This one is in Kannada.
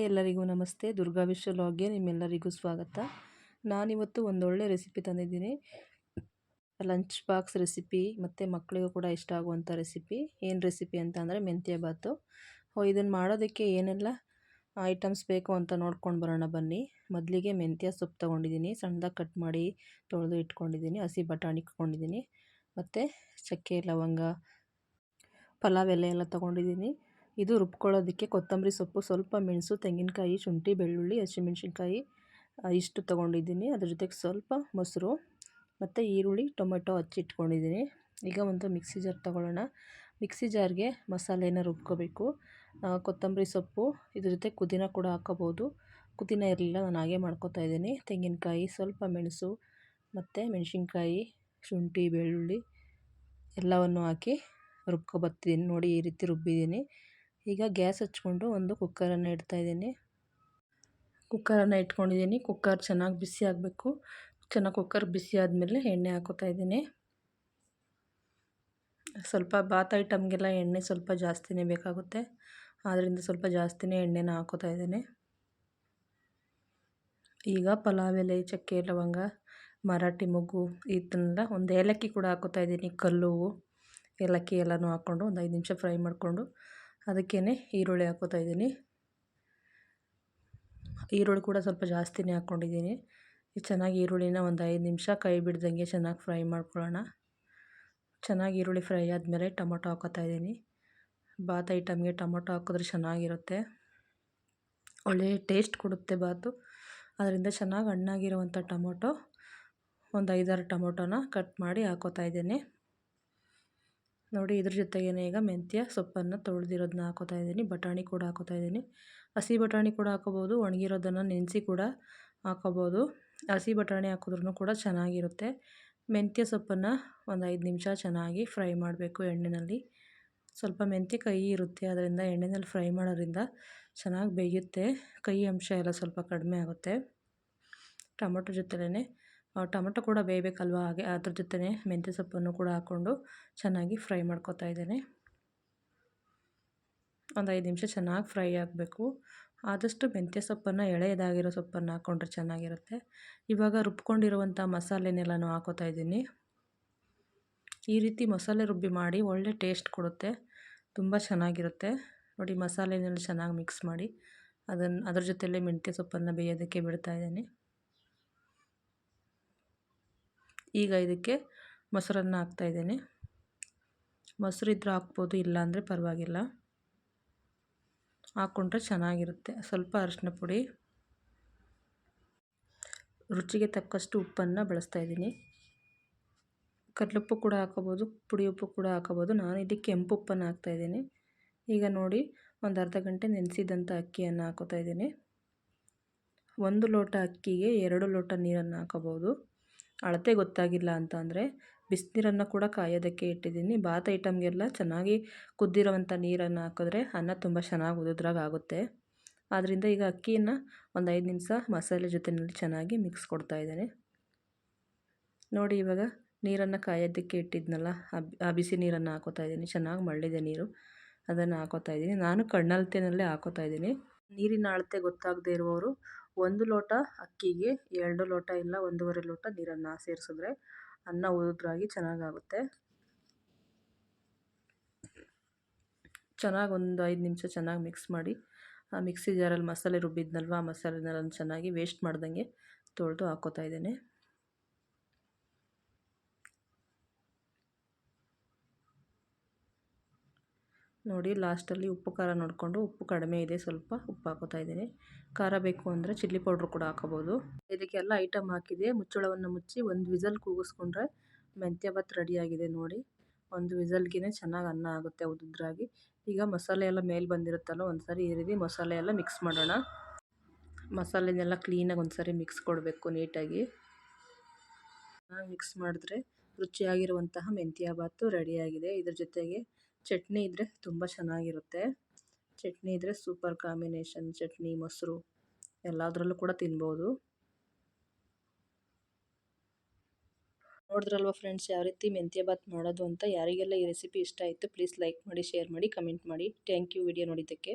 ಹಾಯ್ ಎಲ್ಲರಿಗೂ ನಮಸ್ತೆ. ದುರ್ಗಾ ವಿಶ್ವ ಲಾಗ್ಗೆ ನಿಮ್ಮೆಲ್ಲರಿಗೂ ಸ್ವಾಗತ. ನಾನಿವತ್ತು ಒಂದೊಳ್ಳೆ ರೆಸಿಪಿ ತಂದಿದ್ದೀನಿ. ಲಂಚ್ ಬಾಕ್ಸ್ ರೆಸಿಪಿ ಮತ್ತು ಮಕ್ಕಳಿಗೂ ಕೂಡ ಇಷ್ಟ ಆಗುವಂಥ ರೆಸಿಪಿ. ಏನು ರೆಸಿಪಿ ಅಂತ ಅಂದರೆ ಮೆಂತ್ಯ ಬಾತು ಇದನ್ನು ಮಾಡೋದಕ್ಕೆ ಏನೆಲ್ಲ ಐಟಮ್ಸ್ ಬೇಕು ಅಂತ ನೋಡ್ಕೊಂಡು ಬರೋಣ ಬನ್ನಿ. ಮೊದಲಿಗೆ ಮೆಂತ್ಯ ಸೊಪ್ಪು ತೊಗೊಂಡಿದ್ದೀನಿ. ಸಣ್ಣದಾಗಿ ಕಟ್ ಮಾಡಿ ತೊಳೆದು ಇಟ್ಕೊಂಡಿದ್ದೀನಿ. ಹಸಿ ಬಟಾಣಿ ಇಟ್ಕೊಂಡಿದ್ದೀನಿ. ಮತ್ತು ಚಕ್ಕೆ, ಲವಂಗ, ಪಲಾವ್ ಎಲೆ ಎಲ್ಲ ತೊಗೊಂಡಿದ್ದೀನಿ. ಇದು ರುಬ್ಕೊಳ್ಳೋದಕ್ಕೆ ಕೊತ್ತಂಬರಿ ಸೊಪ್ಪು, ಸ್ವಲ್ಪ ಮೆಣಸು, ತೆಂಗಿನಕಾಯಿ, ಶುಂಠಿ, ಬೆಳ್ಳುಳ್ಳಿ, ಹಸಿಮೆಣ್ಸಿನ್ಕಾಯಿ ಇಷ್ಟು ತೊಗೊಂಡಿದ್ದೀನಿ. ಅದ್ರ ಜೊತೆಗೆ ಸ್ವಲ್ಪ ಮೊಸರು ಮತ್ತು ಈರುಳ್ಳಿ, ಟೊಮೆಟೊ ಹಚ್ಚಿಟ್ಕೊಂಡಿದ್ದೀನಿ. ಈಗ ಒಂದು ಮಿಕ್ಸಿ ಜಾರ್ ತೊಗೊಳ್ಳೋಣ. ಮಿಕ್ಸಿ ಜಾರ್ಗೆ ಮಸಾಲೆನ ರುಬ್ಕೋಬೇಕು. ಕೊತ್ತಂಬರಿ ಸೊಪ್ಪು, ಇದ್ರ ಜೊತೆ ಕುದಿನ ಕೂಡ ಹಾಕೋಬೋದು. ಕುದಿನ ಇರಲಿಲ್ಲ, ನಾನು ಹಾಗೆ ಮಾಡ್ಕೋತಾ ಇದ್ದೀನಿ. ತೆಂಗಿನಕಾಯಿ, ಸ್ವಲ್ಪ ಮೆಣಸು ಮತ್ತು ಮೆಣಸಿನ್ಕಾಯಿ, ಶುಂಠಿ, ಬೆಳ್ಳುಳ್ಳಿ ಎಲ್ಲವನ್ನು ಹಾಕಿ ರುಬ್ಕೊಬರ್ತೀನಿ ನೋಡಿ ಈ ರೀತಿ ರುಬ್ಬಿದ್ದೀನಿ. ಈಗ ಗ್ಯಾಸ್ ಹಚ್ಕೊಂಡು ಒಂದು ಕುಕ್ಕರನ್ನು ಇಡ್ತಾಯಿದ್ದೀನಿ ಕುಕ್ಕರನ್ನು ಇಟ್ಕೊಂಡಿದ್ದೀನಿ. ಕುಕ್ಕರ್ ಚೆನ್ನಾಗಿ ಬಿಸಿ ಆಗಬೇಕು. ಚೆನ್ನಾಗಿ ಕುಕ್ಕರ್ ಬಿಸಿ ಆದಮೇಲೆ ಎಣ್ಣೆ ಹಾಕೋತಾ ಇದ್ದೀನಿ. ಸ್ವಲ್ಪ ಬಾತ್ ಐಟಮ್ಗೆಲ್ಲ ಎಣ್ಣೆ ಸ್ವಲ್ಪ ಜಾಸ್ತಿನೇ ಬೇಕಾಗುತ್ತೆ. ಆದ್ದರಿಂದ ಸ್ವಲ್ಪ ಜಾಸ್ತಿನೇ ಎಣ್ಣೆನ ಹಾಕೋತಾ ಇದ್ದೀನಿ. ಈಗ ಪಲಾವ್ ಎಲೆ, ಚಕ್ಕೆ ಲವಂಗ, ಮರಾಠಿ ಮೊಗ್ಗು ಇದನ್ನೆಲ್ಲ ಒಂದು ಏಲಕ್ಕಿ ಕೂಡ ಹಾಕೋತಾ ಇದ್ದೀನಿ. ಕಲ್ಲು ಏಲಕ್ಕಿ ಎಲ್ಲನೂ ಹಾಕ್ಕೊಂಡು ಒಂದು ಐದು ನಿಮಿಷ ಫ್ರೈ ಮಾಡಿಕೊಂಡು ಅದಕ್ಕೇ ಈರುಳ್ಳಿ ಹಾಕೋತಾ ಇದ್ದೀನಿ. ಈರುಳ್ಳಿ ಕೂಡ ಸ್ವಲ್ಪ ಜಾಸ್ತಿನೇ ಹಾಕ್ಕೊಂಡಿದ್ದೀನಿ. ಚೆನ್ನಾಗಿ ಈರುಳ್ಳಿನ ಒಂದು ಐದು ನಿಮಿಷ ಕೈ ಬಿಡ್ದಂಗೆ ಚೆನ್ನಾಗಿ ಫ್ರೈ ಮಾಡ್ಕೊಳ್ಳೋಣ. ಚೆನ್ನಾಗಿ ಈರುಳ್ಳಿ ಫ್ರೈ ಆದಮೇಲೆ ಟೊಮೊಟೊ ಹಾಕೋತಾ ಇದ್ದೀನಿ. ಬಾತ್ ಐಟಮ್ಗೆ ಟೊಮೊಟೊ ಹಾಕಿದ್ರೆ ಚೆನ್ನಾಗಿರುತ್ತೆ. ಒಳ್ಳೆಯ ಟೇಸ್ಟ್ ಕೊಡುತ್ತೆ ಬಾತು. ಅದರಿಂದ ಚೆನ್ನಾಗಿ ಹಣ್ಣಾಗಿರುವಂಥ ಟೊಮೊಟೊ, ಒಂದು ಐದಾರು ಟೊಮೊಟೊನ ಕಟ್ ಮಾಡಿ ಹಾಕೋತಾ ಇದ್ದೀನಿ. ನೋಡಿ ಇದ್ರ ಜೊತೆಗೇನೆ ಈಗ ಮೆಂತ್ಯ ಸೊಪ್ಪನ್ನು ತೊಳೆದಿರೋದನ್ನ ಹಾಕೋತಾ ಇದ್ದೀನಿ, ಬಟಾಣಿ ಕೂಡ ಹಾಕೋತಾ ಇದ್ದೀನಿ. ಹಸಿ ಬಟಾಣಿ ಕೂಡ ಹಾಕೋಬೋದು, ಒಣಗಿರೋದನ್ನು ನೆನೆಸಿ ಕೂಡ ಹಾಕೋಬೋದು. ಹಸಿ ಬಟಾಣಿ ಹಾಕಿದ್ರೂ ಕೂಡ ಚೆನ್ನಾಗಿರುತ್ತೆ. ಮೆಂತ್ಯ ಸೊಪ್ಪನ್ನು ಒಂದು ಐದು ನಿಮಿಷ ಚೆನ್ನಾಗಿ ಫ್ರೈ ಮಾಡಬೇಕು ಎಣ್ಣೆಯಲ್ಲಿ ಸ್ವಲ್ಪ ಮೆಂತ್ಯ ಕೈ ಇರುತ್ತೆ ಅದರಿಂದ ಎಣ್ಣೆಯಲ್ಲಿ ಫ್ರೈ ಮಾಡೋದ್ರಿಂದ ಚೆನ್ನಾಗಿ ಬೇಯುತ್ತೆ. ಕೈ ಅಂಶ ಎಲ್ಲ ಸ್ವಲ್ಪ ಕಡಿಮೆ ಆಗುತ್ತೆ. ಟೊಮೊಟೊ ಜೊತೆಲೇ ಟೊಮೊಟೊ ಕೂಡ ಬೇಯಬೇಕಲ್ವ? ಹಾಗೆ ಅದ್ರ ಜೊತೆ ಮೆಂತ್ಯ ಸೊಪ್ಪನ್ನು ಕೂಡ ಹಾಕ್ಕೊಂಡು ಚೆನ್ನಾಗಿ ಫ್ರೈ ಮಾಡ್ಕೊತಾ ಇದ್ದೇನೆ. ಒಂದು ಐದು ನಿಮಿಷ ಚೆನ್ನಾಗಿ ಫ್ರೈ ಆಗಬೇಕು. ಆದಷ್ಟು ಮೆಂತ್ಯ ಸೊಪ್ಪನ್ನು, ಎಳೆಯದಾಗಿರೋ ಸೊಪ್ಪನ್ನು ಹಾಕ್ಕೊಂಡ್ರೆ ಚೆನ್ನಾಗಿರುತ್ತೆ. ಇವಾಗ ರುಬ್ಕೊಂಡಿರುವಂಥ ಮಸಾಲೆನೆಲ್ಲನೂ ಹಾಕೋತಾ ಇದ್ದೀನಿ. ಈ ರೀತಿ ಮಸಾಲೆ ರುಬ್ಬಿ ಮಾಡಿ ಒಳ್ಳೆ ಟೇಸ್ಟ್ ಕೊಡುತ್ತೆ. ತುಂಬ ಚೆನ್ನಾಗಿರುತ್ತೆ. ನೋಡಿ ಮಸಾಲೆನೆಲ್ಲ ಚೆನ್ನಾಗಿ ಮಿಕ್ಸ್ ಮಾಡಿ ಅದನ್ನು, ಅದ್ರ ಜೊತೆಯಲ್ಲೇ ಮೆಂತ್ಯ ಸೊಪ್ಪನ್ನು ಬೇಯೋದಕ್ಕೆ ಬಿಡ್ತಾ ಇದ್ದೀನಿ. ಈಗ ಇದಕ್ಕೆ ಮೊಸರನ್ನು ಹಾಕ್ತಾಯಿದ್ದೀನಿ ಮೊಸರು ಇದ್ದರೆ ಹಾಕ್ಬೋದು, ಇಲ್ಲಾಂದರೆ ಪರವಾಗಿಲ್ಲ. ಹಾಕ್ಕೊಂಡ್ರೆ ಚೆನ್ನಾಗಿರುತ್ತೆ. ಸ್ವಲ್ಪ ಅರಿಶಿನ ಪುಡಿ. ರುಚಿಗೆ ತಕ್ಕಷ್ಟು ಉಪ್ಪನ್ನು ಬಳಸ್ತಾ ಇದ್ದೀನಿ. ಕಡಲುಪ್ಪು ಕೂಡ ಹಾಕೋಬೋದು ಪುಡಿ ಉಪ್ಪು ಕೂಡ ಹಾಕೋಬೋದು ನಾನು ಇದಕ್ಕೆ ಕೆಂಪು ಉಪ್ಪನ್ನು ಹಾಕ್ತಾಯಿದ್ದೀನಿ ಈಗ ನೋಡಿ, ಒಂದು ಅರ್ಧ ಗಂಟೆ ನೆನೆಸಿದಂಥ ಅಕ್ಕಿಯನ್ನು ಹಾಕೋತಾ ಇದ್ದೀನಿ. ಒಂದು ಲೋಟ ಅಕ್ಕಿಗೆ ಎರಡು ಲೋಟ ನೀರನ್ನು ಹಾಕೋಬೋದು ಅಳತೆ ಗೊತ್ತಾಗಿಲ್ಲ ಅಂತ ಅಂದರೆ ಬಿಸಿನೀರನ್ನು ಕೂಡ ಕಾಯೋದಕ್ಕೆ ಇಟ್ಟಿದ್ದೀನಿ. ಬಾತ್ ಐಟಮ್ಗೆಲ್ಲ ಚೆನ್ನಾಗಿ ಕುದ್ದಿರೋವಂಥ ನೀರನ್ನು ಹಾಕಿದ್ರೆ ಅನ್ನ ತುಂಬ ಚೆನ್ನಾಗಿ ಉದುದ್ರಾಗ ಆಗುತ್ತೆ. ಆದ್ದರಿಂದ ಈಗ ಅಕ್ಕಿಯನ್ನು ಒಂದು ಐದು ನಿಮಿಷ ಮಸಾಲೆ ಜೊತೆಯಲ್ಲಿ ಚೆನ್ನಾಗಿ ಮಿಕ್ಸ್ ಕೊಡ್ತಾ ಇದ್ದೇನೆ. ನೋಡಿ ಇವಾಗ ನೀರನ್ನು ಕಾಯೋದಕ್ಕೆ ಇಟ್ಟಿದ್ನಲ್ಲ, ಆ ಬಿಸಿ ನೀರನ್ನು ಹಾಕೋತಾ ಇದ್ದೀನಿ. ಚೆನ್ನಾಗಿ ಮಳ್ಳಿದೆ ನೀರು. ಅದನ್ನು ಹಾಕೋತಾ ಇದ್ದೀನಿ. ನಾನು ಕಣ್ಣಲ್ತೆನಲ್ಲೇ ಹಾಕೋತಾ ಇದ್ದೀನಿ. ನೀರಿನ ಅಳತೆ ಗೊತ್ತಾಗದೇ ಇರುವವರು ಒಂದು ಲೋಟ ಅಕ್ಕಿಗೆ ಎರಡು ಲೋಟ ಇಲ್ಲ ಒಂದೂವರೆ ಲೋಟ ನೀರನ್ನು ಸೇರಿಸಿದ್ರೆ ಅನ್ನ ಉದುರಾಗಿ ಚೆನ್ನಾಗಾಗುತ್ತೆ. ಚೆನ್ನಾಗಿ ಒಂದು ಐದು ನಿಮಿಷ ಚೆನ್ನಾಗಿ ಮಿಕ್ಸ್ ಮಾಡಿ, ಆ ಮಿಕ್ಸಿ ಜಾರಲ್ಲಿ ಮಸಾಲೆ ರುಬ್ಬಿದ್ನಲ್ವ ಆ ಮಸಾಲೆನೆಲ್ಲ ಚೆನ್ನಾಗಿ ವೇಸ್ಟ್ ಮಾಡ್ದಂಗೆ ತೊಳೆದು ಹಾಕೋತಾ ಇದ್ದೇನೆ. ನೋಡಿ, ಲಾಸ್ಟಲ್ಲಿ ಉಪ್ಪು ಖಾರ ನೋಡಿಕೊಂಡು ಉಪ್ಪು ಕಡಿಮೆ ಇದೆ, ಸ್ವಲ್ಪ ಉಪ್ಪು ಹಾಕೋತಾ ಇದ್ದೀನಿ. ಖಾರ ಬೇಕು ಅಂದರೆ ಚಿಲ್ಲಿ ಪೌಡ್ರ್ ಕೂಡ ಹಾಕೋಬೋದು ಇದಕ್ಕೆಲ್ಲ ಐಟಮ್ ಹಾಕಿದೆ. ಮುಚ್ಚಳವನ್ನು ಮುಚ್ಚಿ ಒಂದು ವಿಸಲ್ ಕೂಗಿಸ್ಕೊಂಡ್ರೆ ಮೆಂತ್ಯ ಭಾತ್ ರೆಡಿಯಾಗಿದೆ ನೋಡಿ. ಒಂದು ವಿಸಲ್ಗೆ ಚೆನ್ನಾಗಿ ಅನ್ನ ಆಗುತ್ತೆ ಉದ್ರಾಗಿ. ಈಗ ಮಸಾಲೆ ಎಲ್ಲ ಮೇಲೆ ಬಂದಿರುತ್ತಲ್ಲ ಒಂದು ಸಾರಿ ಈ ರೀತಿ ಮಸಾಲೆ ಎಲ್ಲ ಮಿಕ್ಸ್ ಮಾಡೋಣ. ಮಸಾಲೆನೆಲ್ಲ ಕ್ಲೀನಾಗಿ ಒಂದು ಸಾರಿ ಮಿಕ್ಸ್ ಕೊಡಬೇಕು ನೀಟಾಗಿ. ಚೆನ್ನಾಗಿ ಮಿಕ್ಸ್ ಮಾಡಿದ್ರೆ ರುಚಿಯಾಗಿರುವಂತಹ ಮೆಂತ್ಯ ಭಾತು ರೆಡಿಯಾಗಿದೆ ಇದ್ರ ಜೊತೆಗೆ ಚಟ್ನಿ ಇದ್ದರೆ ತುಂಬ ಚೆನ್ನಾಗಿರುತ್ತೆ. ಚಟ್ನಿ ಇದ್ದರೆ ಸೂಪರ್ ಕಾಂಬಿನೇಷನ್ ಚಟ್ನಿ, ಮೊಸರು ಎಲ್ಲದರಲ್ಲೂ ಕೂಡ ತಿನ್ಬೋದು. ನೋಡಿದ್ರಲ್ವ ಫ್ರೆಂಡ್ಸ್ ಯಾವ ರೀತಿ ಮೆಂತ್ಯ ಬಾತ್ ಮಾಡೋದು ಅಂತ? ಯಾರಿಗೆಲ್ಲ ಈ ರೆಸಿಪಿ ಇಷ್ಟ ಆಯಿತು ಪ್ಲೀಸ್ ಲೈಕ್ ಮಾಡಿ ಶೇರ್ ಮಾಡಿ ಕಮೆಂಟ್ ಮಾಡಿ. ಥ್ಯಾಂಕ್ ಯು ವಿಡಿಯೋ ನೋಡಿದ್ದಕ್ಕೆ.